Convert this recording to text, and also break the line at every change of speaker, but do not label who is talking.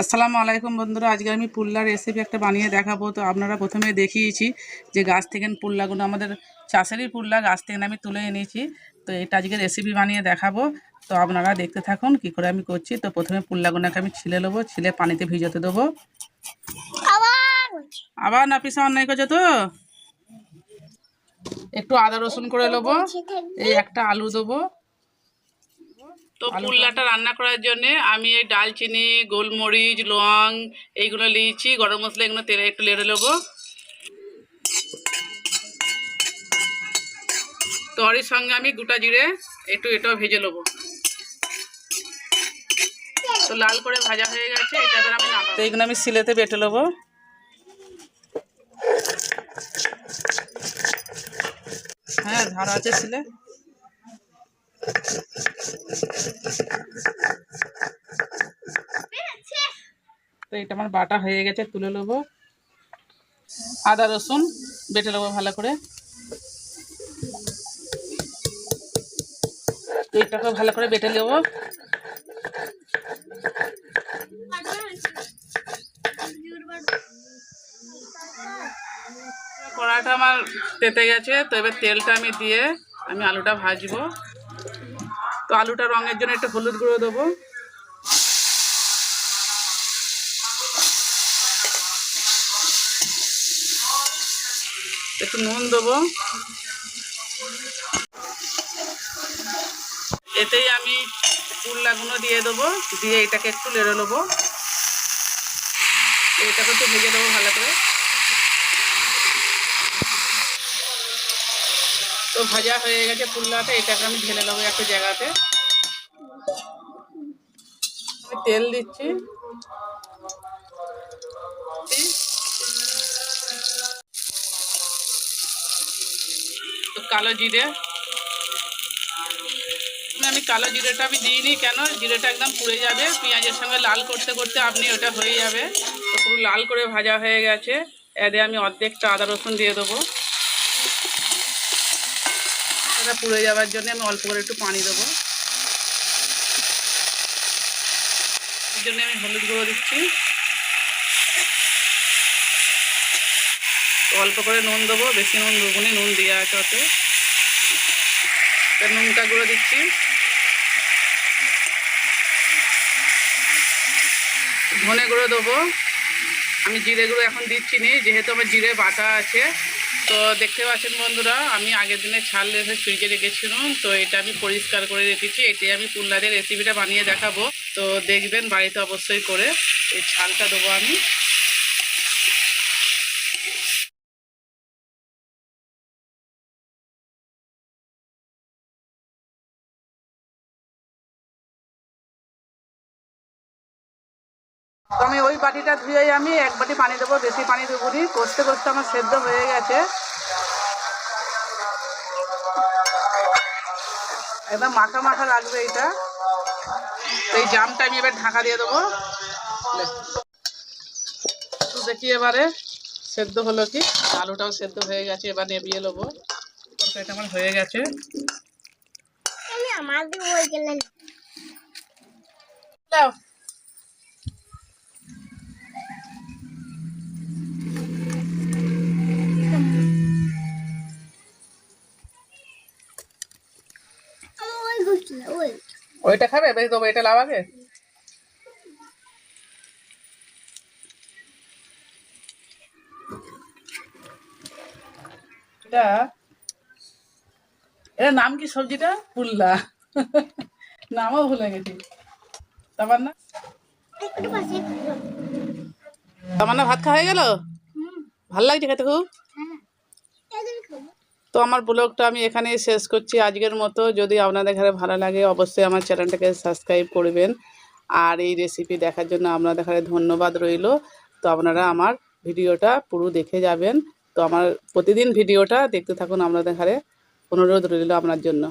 আসসালামু আলাইকুম বন্ধুরা, আজকে আমি পুল্লার রেসিপি একটা বানিয়ে দেখাবো। তো আপনারা প্রথমে দেখিয়েছি যে গাছ থেকে পুল্লাগুলো, আমাদের চাষেরই পুল্লা গাছ থেকে আমি তুলে এনেছি। তো এটা আজকে রেসিপি বানিয়ে দেখাবো। তো আপনারা দেখতে থাকুন কি করে আমি করছি। তো প্রথমে পুল্লাগুলোকে আমি ছিলে নেব, ছিলে পানিতে ভিজোতে দেবো। আবার নাপিসা অন্যায় করছে তো? একটু আদা রসুন করে নেব। এই একটা আলু দেবো। তো পুল্লাটা রান্না করার জন্য আমি এই ডালচিনি গোলমরিচ লং এইগুলো নিয়েছি গরম মশলা এগুলো তেলে একটু লেড়ে নেব। তো ওর সঙ্গে আমি গোটা জিরে একটু এটাও ভেজে নেব। তো লাল করে ভাজা হয়ে গেছে এটা এবার আমি নামাবো। তো এইগুলো আমি সিলেতে বেটে নেব। হ্যাঁ ধার আছে সিলে তো এটা আমার বাটা হয়ে গেছে, তুলে নেব। আদা, রসুন বেটে নেব ভালো করে। এটাকে ভালো করে বেটে নেব। কড়াটা আমার তেতে গেছে, তো এবার তেলটা আমি দিয়ে আমি আলুটা ভাজবো। তো আলুটা রঙের জন্য একটু হলুদ গুঁড়ো দেবো। একটু নুন দেবো। এতেই আমি পুরলাগুলো দিয়ে দেবো, দিয়ে এটাকে একটু লেড়ে নেব। এটাকে একটু ভেজে দেবো ভালো করে। তো ভাজা হয়ে গেছে পুরলাটা এটাকে আমি ঢেলে নেব একটা জায়গাতে। তেল দিচ্ছি। কালো জিরে। আমি কালো জিরেটা আমি দিইনি কেন? জিরেটা একদম পুড়ে যাবে। পেঁয়াজের সঙ্গে লাল করতে করতে আপনি ওটা হয়ে যাবে। পুরো লাল করে ভাজা হয়ে গেছে। এতে আমি অর্ধেকটা আদা রসুন দিয়ে দেবো। এটা পুড়ে যাওয়ার জন্য আমি অল্প করে একটু পানি দেবো। এর জন্য আমি হলুদ গুঁড়ো দিচ্ছি। অল্প করে নুন দেবো বেশি নুন দেবো নি, নুন দেওয়া আছে ওতে। নুনটা গুঁড়ো দিচ্ছি। ধনে গুঁড়ো দেবো। আমি জিরে গুঁড়ো এখন দিচ্ছি নি যেহেতু আমার জিরে বাটা আছে। তো দেখতে পাচ্ছেন বন্ধুরা, আমি আগের দিনে ছাল রেখে ফ্রিজে রেখেছিলাম, তো এটা আমি পরিষ্কার করে রেখেছি এটি আমি পুল্লাদের রেসিপিটা বানিয়ে দেখাবো। তো দেখবেন বাড়িতে অবশ্যই করে এই ছালটা দেবো আমি। তো আমি ওই বাটিটা ধুয়েই আমি এক বাটি পানি দেবো বেশি পানি দেবো নি। কষতে কষতে আমার সেদ্ধ হয়ে গেছে। একদম মাখা মাখা লাগবে এটা এই জামটা আমি এবার ঢাকা দিয়ে দেবো। দেখি এবারে সেদ্ধ হলো কি। আলুটাও সেদ্ধ হয়ে গেছে এবার নেবিয়ে নেব। তরকারিটা আমার হয়ে গেছে। দাও। ওইটা খাবে? বেশ দেবো এটা লাভ আগে এটা নাম কি সবজিটা? পুল্লা। নামও ভুলে গেছি। তারপর না তারপর না ভাত খাওয়া হয়ে গেল? ভালো লাগছে খেতে খুব? তো আমার ব্লগটা আমি এখানেই শেষ করছি। আজকের মতো যদি আপনাদের ঘরে ভালো লাগে, অবশ্যই আমার চ্যানেলটাকে সাবস্ক্রাইব করবেন। আর এই রেসিপি দেখার জন্য আপনাদের ঘরে ধন্যবাদ রইল। তো আপনারা আমার ভিডিওটা পুরো দেখে যাবেন। তো আমার প্রতিদিন ভিডিওটা দেখতে থাকুন আপনাদের ঘরে। অনুরোধ রইল আপনার জন্য।